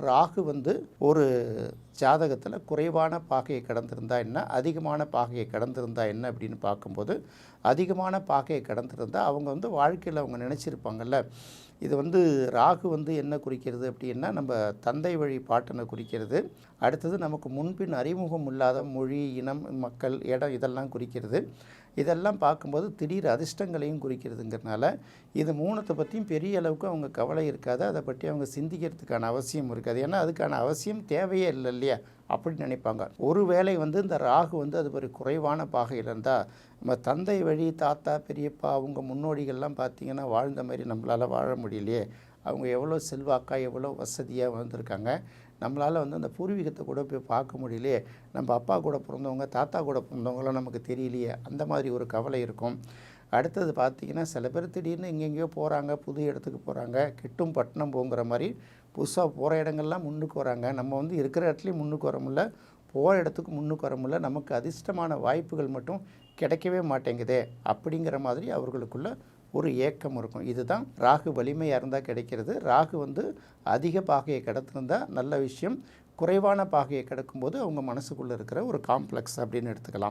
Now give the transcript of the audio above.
ராகு வந்து ஒரு ஜாதகத்தில் குறைவான பாகையை கடந்திருந்தா என்ன? அதிகமான பாகையை கடந்திருந்தா என்ன அப்படின்னு பார்க்கும்போது அதிகமான பாகையை கடந்திருந்தால் அவங்க வந்து வாழ்க்கையில் அவங்க நினச்சிருப்பாங்கல்ல. இது வந்து ராகு வந்து என்ன குறிக்கிறது அப்படின்னா நம்ம தந்தை வழி பாட்டனை குறிக்கிறது. அடுத்தது நமக்கு முன்பின் அறிமுகம் இல்லாத மொழி இனம் மக்கள் இடம் இதெல்லாம் குறிக்கிறது. இதெல்லாம் பார்க்கும்போது திடீர் அதிர்ஷ்டங்களையும் குறிக்கிறதுங்கிறனால இது மூணத்தை பற்றியும் பெரிய அளவுக்கு அவங்க கவலை இருக்காது. அதை பற்றி அவங்க சிந்திக்கிறதுக்கான அவசியம் இருக்காது. ஏன்னா அதுக்கான அவசியம் தேவையே இல்லை இல்லையா? அப்படின்னு நினைப்பாங்க. ஒருவேளை வந்து இந்த ராகு வந்து அது ஒரு குறைவான பாகையில் இருந்தால் நம்ம தந்தை வழி தாத்தா பெரியப்பா அவங்க முன்னோடிகள்லாம் பார்த்திங்கன்னா வாழ்ந்த மாதிரி நம்மளால் வாழ முடியலையே. அவங்க எவ்வளோ செல்வாக்காக எவ்வளோ வசதியாக வந்திருக்காங்க. நம்மளால் வந்து அந்த பூர்வீகத்தை கூட போய் பார்க்க முடியலையே. நம்ம அப்பா கூட பிறந்தவங்க தாத்தா கூட பிறந்தவங்களாம் நமக்கு தெரியலையே. அந்த மாதிரி ஒரு கவலை இருக்கும். அடுத்தது பார்த்திங்கன்னா சில பேர் திடீர்னு எங்கெங்கேயோ போகிறாங்க புது இடத்துக்கு போகிறாங்க கிட்டும் பட்டணம் போங்கிற மாதிரி புதுசாக போகிற இடங்கள்லாம் முன்னுக்கு வராங்க. நம்ம வந்து இருக்கிற இடத்துலையும் முன்னுக்கு வர முடியல போகிற இடத்துக்கு முன்னுக்கு வர முடியல. நமக்கு அதிர்ஷ்டமான வாய்ப்புகள் மட்டும் கிடைக்கவே மாட்டேங்குதே அப்படிங்கிற மாதிரி அவர்களுக்குள்ள ஒரு ஏக்கம் இருக்கும். இதுதான் ராகு வலிமையாக இருந்தால் கிடைக்கிறது. ராகு வந்து அதிக பாகையை கடத்திருந்தா நல்ல விஷயம். குறைவான பாகையை கிடக்கும்போது அவங்க மனசுக்குள்ளே இருக்கிற ஒரு காம்ப்ளெக்ஸ் அப்படின்னு எடுத்துக்கலாம்.